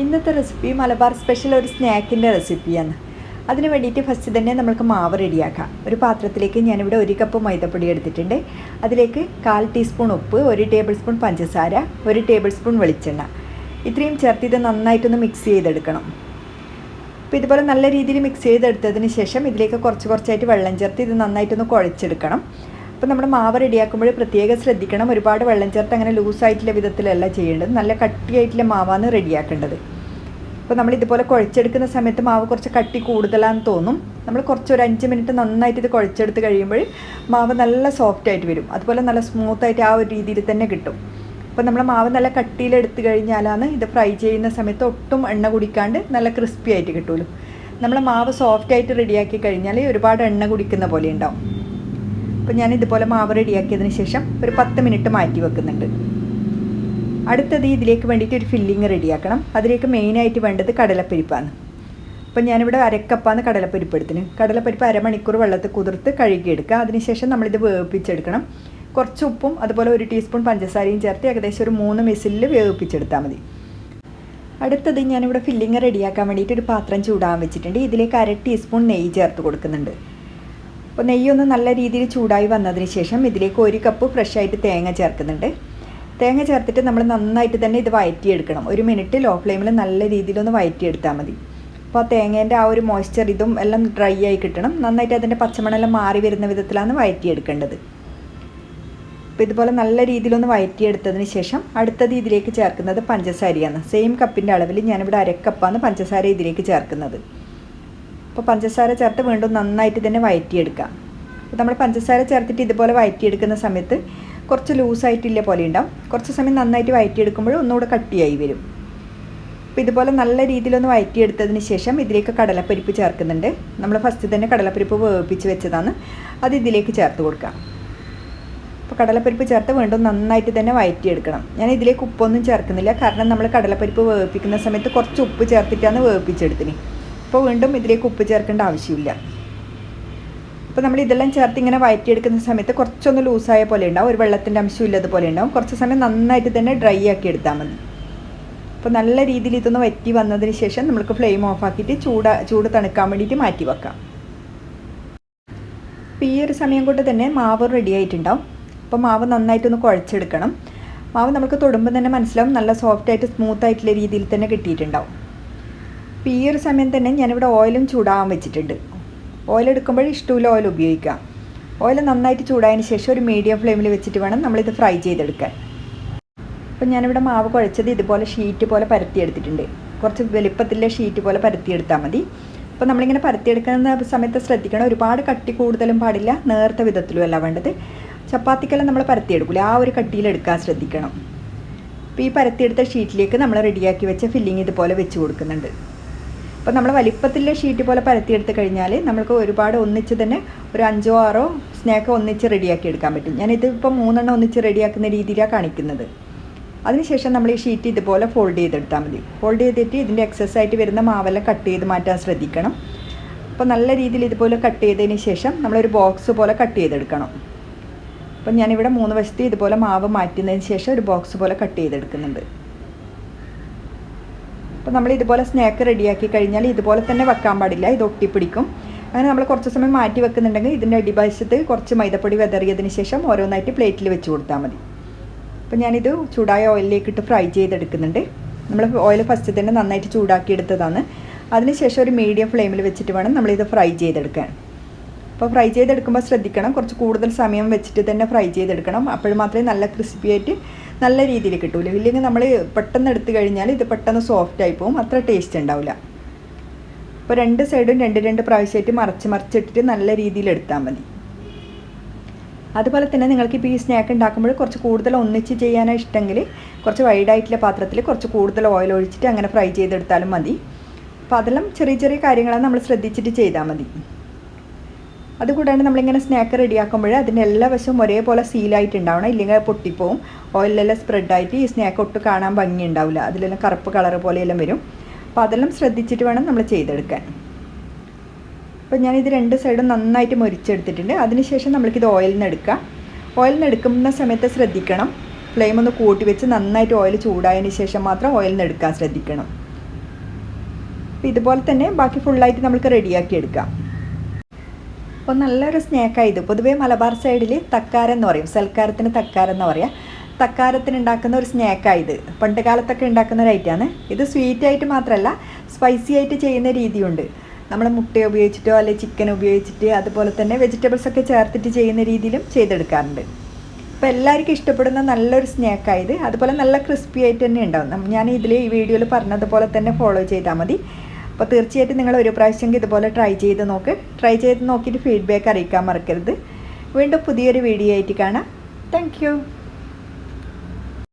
ഇന്നത്തെ recipe Malabar special ഒരു സ്നാക്കിന്റെ റെസിപ്പിയാണ് അതിന് വേണ്ടിയിട്ട് ഫസ്റ്റ് തന്നെ നമുക്ക് മാവ് റെഡിയാക്കാം ഒരു പാത്രത്തിലേക്ക് ഞാനിവിടെ ഒരു കപ്പ് മൈദപ്പൊടി എടുത്തിട്ടുണ്ട്. അതിലേക്ക് കാൽ ടീസ്പൂൺ ഉപ്പ് ഒരു ടേബിൾ സ്പൂൺ പഞ്ചസാര ഒരു ടേബിൾ സ്പൂൺ വെളിച്ചെണ്ണ. ഇത്രയും ചേർത്ത് ഇത് നന്നായിട്ടൊന്ന് മിക്സ് ചെയ്തെടുക്കണം. അപ്പോൾ ഇതുപോലെ നല്ല രീതിയിൽ മിക്സ് ചെയ്തെടുത്തതിന് ശേഷം ഇതിലേക്ക് കുറച്ച് കുറച്ചായിട്ട് വെള്ളം ചേർത്ത് ഇത് നന്നായിട്ടൊന്ന് കുഴച്ചെടുക്കണം. അപ്പോൾ നമ്മൾ മാവ് റെഡിയാക്കുമ്പോൾ പ്രത്യേകം ശ്രദ്ധിക്കണം. ഒരുപാട് വെള്ളം ചേർത്ത് അങ്ങനെ ലൂസായിട്ടുള്ള വിധത്തിലല്ല ചെയ്യേണ്ടത്. നല്ല കട്ടിയായിട്ടുള്ള മാവാണ് റെഡിയാക്കേണ്ടത്. അപ്പോൾ നമ്മൾ ഇതുപോലെ കുഴച്ചെടുക്കുന്ന സമയത്ത് മാവ് കുറച്ച് കട്ടി കൂടുതലാണെന്ന് തോന്നും. നമ്മൾ കുറച്ച് ഒരു അഞ്ച് മിനിറ്റ് നന്നായിട്ട് ഇത് കുഴച്ചെടുത്ത് കഴിയുമ്പോൾ മാവ് നല്ല സോഫ്റ്റ് ആയിട്ട് വരും. അതുപോലെ നല്ല സ്മൂത്ത് ആയിട്ട് ആ ഒരു രീതിയിൽ തന്നെ കിട്ടും. അപ്പോൾ നമ്മൾ മാവ് നല്ല കട്ടിയിലെടുത്ത് കഴിഞ്ഞാലാണ് ഇത് ഫ്രൈ ചെയ്യുന്ന സമയത്ത് ഒട്ടും എണ്ണ കുടിക്കാണ്ട് നല്ല ക്രിസ്പി ആയിട്ട് കിട്ടുമല്ലോ. നമ്മൾ മാവ് സോഫ്റ്റ് ആയിട്ട് റെഡിയാക്കി കഴിഞ്ഞാൽ ഒരുപാട് എണ്ണ കുടിക്കുന്ന പോലെ ഉണ്ടാവും. അപ്പോൾ ഞാൻ ഇതുപോലെ മാവ് റെഡിയാക്കിയതിന് ശേഷം ഒരു പത്ത് മിനിറ്റ് മാറ്റി വെക്കുന്നുണ്ട്. അടുത്തത് ഇതിലേക്ക് വേണ്ടിയിട്ട് ഒരു ഫില്ലിങ് റെഡിയാക്കണം. അതിലേക്ക് മെയിനായിട്ട് വേണ്ടത് കടലപ്പരിപ്പാണ്. അപ്പം ഞാനിവിടെ അരക്കപ്പാന്ന് കടലപ്പരിപ്പ് എടുത്തിന്. കടലപ്പരിപ്പ് അരമണിക്കൂർ വെള്ളത്തിൽ കുതിർത്ത് കഴുകിയെടുക്കുക. അതിനുശേഷം നമ്മളിത് വേവിപ്പിച്ചെടുക്കണം. കുറച്ച് ഉപ്പും അതുപോലെ ഒരു ടീസ്പൂൺ പഞ്ചസാരയും ചേർത്ത് ഏകദേശം ഒരു മൂന്ന് മിസിലിൽ വേവിപ്പിച്ചെടുത്താൽ മതി. അടുത്തത് ഞാനിവിടെ ഫില്ലിങ് റെഡിയാക്കാൻ വേണ്ടിയിട്ട് ഒരു പാത്രം ചൂടാൻ വെച്ചിട്ടുണ്ട്. ഇതിലേക്ക് അര ടീസ്പൂൺ നെയ്യ് ചേർത്ത് കൊടുക്കുന്നുണ്ട്. അപ്പോൾ നെയ്യൊന്ന് നല്ല രീതിയിൽ ചൂടായി വന്നതിന് ശേഷം ഇതിലേക്ക് ഒരു കപ്പ് ഫ്രഷായിട്ട് തേങ്ങ ചേർക്കുന്നുണ്ട്. തേങ്ങ ചേർത്തിട്ട് നമ്മൾ നന്നായിട്ട് തന്നെ ഇത് വയറ്റിയെടുക്കണം. ഒരു മിനിറ്റ് ലോ ഫ്ലെയിമിൽ നല്ല രീതിയിലൊന്ന് വയറ്റിയെടുത്താൽ മതി. അപ്പോൾ ആ തേങ്ങേന്റെ ആ ഒരു മോയ്സ്ചർ ഇതും എല്ലാം ഡ്രൈ ആയി കിട്ടണം. നന്നായിട്ട് അതിന്റെ പച്ചമണെല്ലാം മാറി വരുന്ന വിധത്തിലാണ് വയറ്റിയെടുക്കേണ്ടത്. അപ്പോൾ ഇതുപോലെ നല്ല രീതിയിലൊന്ന് വയറ്റിയെടുത്തതിന് ശേഷം അടുത്തത് ഇതിലേക്ക് ചേർക്കുന്നത് പഞ്ചസാരയാണ്. സെയിം കപ്പിന്റെ അളവിൽ ഞാനിവിടെ അരക്കപ്പാണ് പഞ്ചസാര ഇതിലേക്ക് ചേർക്കുന്നത്. അപ്പോൾ പഞ്ചസാര ചേർത്ത് വീണ്ടും നന്നായിട്ട് തന്നെ വയറ്റിയെടുക്കാം. അപ്പോൾ നമ്മൾ പഞ്ചസാര ചേർത്തിട്ട് ഇതുപോലെ വയറ്റിയെടുക്കുന്ന സമയത്ത് കുറച്ച് ലൂസായിട്ടില്ല പോലെ ഉണ്ടാവും. കുറച്ച് സമയം നന്നായിട്ട് വയറ്റിയെടുക്കുമ്പോൾ ഒന്നുകൂടെ കട്ടിയായി വരും. അപ്പോൾ ഇതുപോലെ നല്ല രീതിയിലൊന്ന് വയറ്റിയെടുത്തതിന് ശേഷം ഇതിലേക്ക് കടലപ്പരിപ്പ് ചേർക്കുന്നുണ്ട്. നമ്മൾ ഫസ്റ്റ് തന്നെ കടലപ്പരിപ്പ് വേവിപ്പിച്ച് വെച്ചതാണ്. അത് ഇതിലേക്ക് ചേർത്ത് കൊടുക്കാം. അപ്പോൾ കടലപ്പരിപ്പ് ചേർത്ത് വീണ്ടും നന്നായിട്ട് തന്നെ വയറ്റിയെടുക്കണം. ഞാൻ ഇതിലേക്ക് ഉപ്പൊന്നും ചേർക്കുന്നില്ല. കാരണം നമ്മൾ കടലപ്പരിപ്പ് വേവിപ്പിക്കുന്ന സമയത്ത് കുറച്ച് ഉപ്പ് ചേർത്തിട്ടാണ് വേവിപ്പിച്ചെടുത്തിന്. അപ്പോൾ വീണ്ടും ഇതിലേക്ക് ഉപ്പ് ചേർക്കേണ്ട ആവശ്യമില്ല. അപ്പോൾ നമ്മൾ ഇതെല്ലാം ചേർത്ത് ഇങ്ങനെ വയറ്റിയെടുക്കുന്ന സമയത്ത് കുറച്ചൊന്ന് ലൂസായ പോലെ ഉണ്ടാവും. ഒരു വെള്ളത്തിന്റെ അംശം ഇല്ലാതെ ഉണ്ടാവും. കുറച്ച് സമയം നന്നായിട്ട് തന്നെ ഡ്രൈ ആക്കി എടുത്താൽ മതി. അപ്പോൾ നല്ല രീതിയിൽ ഇതൊന്ന് വറ്റി വന്നതിന് ശേഷം നമുക്ക് ഫ്ലെയിം ഓഫ് ആക്കിയിട്ട് ചൂട് ചൂട് തണുക്കാൻ വേണ്ടിയിട്ട് മാറ്റി വെക്കാം. അപ്പോൾ ഈ ഒരു സമയം കൊണ്ട് തന്നെ മാവ് റെഡി ആയിട്ടുണ്ടാവും. അപ്പോൾ മാവ് നന്നായിട്ടൊന്ന് കുഴച്ചെടുക്കണം. മാവ് നമുക്ക് തൊടുമ്പോൾ തന്നെ മനസ്സിലാവും നല്ല സോഫ്റ്റായിട്ട് സ്മൂത്ത് ആയിട്ടുള്ള രീതിയിൽ തന്നെ കിട്ടിയിട്ടുണ്ടാവും. അപ്പോൾ ഈ ഒരു സമയം തന്നെ ഞാനിവിടെ ഓയിലും ചൂടാകാൻ വെച്ചിട്ടുണ്ട്. ഓയിൽ എടുക്കുമ്പോൾ ഓയിൽ ഉപയോഗിക്കാം ഓയിൽ നന്നായിട്ട് ചൂടായതിന് ശേഷം ഒരു മീഡിയം ഫ്ലെയിമിൽ വെച്ചിട്ട് വേണം നമ്മളിത് ഫ്രൈ ചെയ്തെടുക്കാൻ. അപ്പോൾ ഞാനിവിടെ മാവ് കുഴച്ചത് ഇതുപോലെ ഷീറ്റ് പോലെ പരത്തിയെടുത്തിട്ടുണ്ട് കുറച്ച് വലിപ്പത്തിലെ ഷീറ്റ് പോലെ പരത്തിയെടുത്താൽ മതി. അപ്പോൾ നമ്മളിങ്ങനെ പരത്തിയെടുക്കുന്ന സമയത്ത് ശ്രദ്ധിക്കണം. ഒരുപാട് കട്ടി കൂടുതലും പാടില്ല. നേർത്ത വിധത്തിലും അല്ല വേണ്ടത്. ചപ്പാത്തിക്കെല്ലാം നമ്മൾ പരത്തിയെടുക്കില്ല ആ ഒരു കട്ടിയിലെടുക്കാൻ ശ്രദ്ധിക്കണം. അപ്പോൾ ഈ പരത്തിയെടുത്ത ഷീറ്റിലേക്ക് നമ്മൾ റെഡിയാക്കി വെച്ച ഫില്ലിങ് ഇതുപോലെ വെച്ച് കൊടുക്കുന്നുണ്ട്. അപ്പോൾ നമ്മൾ വലിപ്പത്തിലെ ഷീറ്റ് പോലെ പരത്തിയെടുത്ത് കഴിഞ്ഞാൽ നമുക്ക് ഒരുപാട് ഒന്നിച്ച് തന്നെ ഒരു അഞ്ചോ ആറോ സ്നാക്ക് ഒന്നിച്ച് റെഡിയാക്കി എടുക്കാൻ പറ്റും. ഞാനിത് ഇപ്പോൾ മൂന്നെണ്ണം ഒന്നിച്ച് റെഡിയാക്കുന്ന രീതിയിലാണ് കാണിക്കുന്നത്. അതിനുശേഷം നമ്മൾ ഈ ഷീറ്റ് ഇതുപോലെ ഫോൾഡ് ചെയ്തെടുത്താൽ മതി. ഫോൾഡ് ചെയ്തിട്ട് ഇതിന്റെ എക്സസ് ആയിട്ട് വരുന്ന മാവെല്ലാം കട്ട് ചെയ്ത് മാറ്റാൻ ശ്രദ്ധിക്കണം. അപ്പോൾ നല്ല രീതിയിൽ ഇതുപോലെ കട്ട് ചെയ്തതിന് ശേഷം നമ്മളൊരു ബോക്സ് പോലെ കട്ട് ചെയ്തെടുക്കണം. അപ്പം ഞാനിവിടെ മൂന്ന് വശത്ത് ഇതുപോലെ മാവ് മാറ്റുന്നതിന് ശേഷം ഒരു ബോക്സ് പോലെ കട്ട് ചെയ്തെടുക്കുന്നുണ്ട്. അപ്പോൾ നമ്മൾ ഇതുപോലെ സ്നാക്ക് റെഡിയാക്കി കഴിഞ്ഞാൽ ഇതുപോലെ തന്നെ വെക്കാൻ പാടില്ല. ഇത് ഒട്ടിപ്പിടിക്കും. അങ്ങനെ നമ്മൾ കുറച്ച് സമയം മാറ്റി വെക്കുന്നുണ്ടെങ്കിൽ ഇതിന്റെ അടിവശത്ത് കുറച്ച് മൈദപ്പൊടി വെതറിയതിന് ശേഷം ഓരോന്നായിട്ട് പ്ലേറ്റിൽ വെച്ച് കൊടുത്താൽ മതി. അപ്പോൾ ഞാനിത് ചൂടായ ഓയിലിലേക്ക് ഇട്ട് ഫ്രൈ ചെയ്തെടുക്കുന്നുണ്ട്. നമ്മൾ ഓയിൽ ഫസ്റ്റ് തന്നെ നന്നായിട്ട് ചൂടാക്കി എടുത്തതാണ് അതിനുശേഷം ഒരു മീഡിയം ഫ്ലെയിമിൽ വെച്ചിട്ട് വേണം നമ്മളിത് ഫ്രൈ ചെയ്തെടുക്കാൻ. അപ്പോൾ ഫ്രൈ ചെയ്തെടുക്കുമ്പോൾ ശ്രദ്ധിക്കണം. കുറച്ച് കൂടുതൽ സമയം വെച്ചിട്ട് തന്നെ ഫ്രൈ ചെയ്തെടുക്കണം. അപ്പോൾ മാത്രമേ നല്ല ക്രിസ്പി ആയിട്ട് നല്ല രീതിയിൽ കിട്ടുള്ളൂ ഇല്ലെങ്കിൽ നമ്മൾ പെട്ടെന്ന് എടുത്തു കഴിഞ്ഞാൽ ഇത് പെട്ടെന്ന് സോഫ്റ്റ് ആയി പോകും അത്ര ടേസ്റ്റ് ഉണ്ടാവില്ല. അപ്പോൾ രണ്ട് സൈഡും രണ്ട് രണ്ട് പ്രാവശ്യമായിട്ട് മറച്ച് മറിച്ചിട്ടിട്ട് നല്ല രീതിയിൽ എടുത്താൽ മതി. അതുപോലെ തന്നെ നിങ്ങൾക്ക് ഇപ്പോൾ ഈ സ്നാക്ക് ഉണ്ടാക്കുമ്പോൾ കുറച്ച് കൂടുതൽ ഒന്നിച്ച് ചെയ്യാനാണ് ഇഷ്ടമെങ്കിൽ കുറച്ച് വൈഡായിട്ടുള്ള പാത്രത്തിൽ കുറച്ച് കൂടുതൽ ഓയിൽ ഒഴിച്ചിട്ട് അങ്ങനെ ഫ്രൈ ചെയ്തെടുത്താലും മതി. അപ്പോൾ അതെല്ലാം ചെറിയ ചെറിയ കാര്യങ്ങളാണ് നമ്മൾ ശ്രദ്ധിച്ചിട്ട് ചെയ്താൽ മതി. അതുകൂടാണ്ട് നമ്മളിങ്ങനെ സ്നാക്ക് റെഡിയാക്കുമ്പോൾ അതിന്റെ എല്ലാ വശവും ഒരേപോലെ സീലായിട്ട് ഉണ്ടാവണം ഇല്ലെങ്കിൽ പൊട്ടിപ്പോവും. ഓയിലെല്ലാം സ്പ്രെഡായിട്ട് ഈ സ്നാക്ക് ഒട്ട് കാണാൻ ഭംഗി ഉണ്ടാവില്ല അതിലെല്ലാം കറുപ്പ് കളർ പോലെയെല്ലാം വരും. അപ്പോൾ അതെല്ലാം ശ്രദ്ധിച്ചിട്ട് വേണം നമ്മൾ ചെയ്തെടുക്കാൻ. അപ്പോൾ ഞാനിത് രണ്ട് സൈഡും നന്നായിട്ട് മുരിച്ചെടുത്തിട്ടുണ്ട്. അതിനുശേഷം നമ്മൾക്കിത് ഓയിലിൽ എടുക്കാം. ഓയിലിൽ എടുക്കുന്ന സമയത്ത് ശ്രദ്ധിക്കണം. ഫ്ലെയിം ഒന്ന് കൂട്ടി വെച്ച് നന്നായിട്ട് ഓയിൽ ചൂടായതിന് ശേഷം മാത്രം ഓയിലിൽ എടുക്കാൻ ശ്രദ്ധിക്കണം. അപ്പോൾ ഇതുപോലെ തന്നെ ബാക്കി ഫുള്ളായിട്ട് നമുക്ക് റെഡിയാക്കി എടുക്കാം. അപ്പോൾ നല്ലൊരു സ്നാക്കാണ് ഇത് പൊതുവേ മലബാർ സൈഡിൽ തക്കാരം എന്ന് പറയും. സൽക്കാരത്തിന് തക്കാരം എന്ന് പറയാം. തക്കാരത്തിന് ഉണ്ടാക്കുന്ന ഒരു സ്നാക്കാണ് ഇത്. പണ്ട് കാലത്തൊക്കെ ഉണ്ടാക്കുന്ന ഒരു ഐറ്റമാണ് ഇത് സ്വീറ്റ് ആയിട്ട് മാത്രമല്ല സ്പൈസി ആയിട്ട് ചെയ്യുന്ന രീതിയുണ്ട്. നമ്മൾ മുട്ട ഉപയോഗിച്ചിട്ടോ അല്ലെങ്കിൽ ചിക്കൻ ഉപയോഗിച്ചിട്ട് അതുപോലെ തന്നെ വെജിറ്റബിൾസ് ഒക്കെ ചേർത്തിട്ട് ചെയ്യുന്ന രീതിയിലും ചെയ്തെടുക്കാറുണ്ട്. അപ്പോൾ എല്ലാവർക്കും ഇഷ്ടപ്പെടുന്ന നല്ലൊരു സ്നാക്കായത് അതുപോലെ നല്ല ക്രിസ്പി ആയിട്ട് തന്നെ ഉണ്ടാവും. ഞാൻ ഇതിൽ ഈ വീഡിയോയിൽ പറഞ്ഞതുപോലെ തന്നെ ഫോളോ ചെയ്താൽ മതി. അപ്പോൾ തീർച്ചയായിട്ടും നിങ്ങൾ ഒരു പ്രാവശ്യം ഇതുപോലെ ട്രൈ ചെയ്ത് നോക്ക്. ട്രൈ ചെയ്ത് നോക്കിയിട്ട് ഫീഡ്ബാക്ക് അറിയിക്കാൻ മറക്കരുത്. വീണ്ടും പുതിയൊരു വീഡിയോ ആയിട്ട് കാണാം. താങ്ക്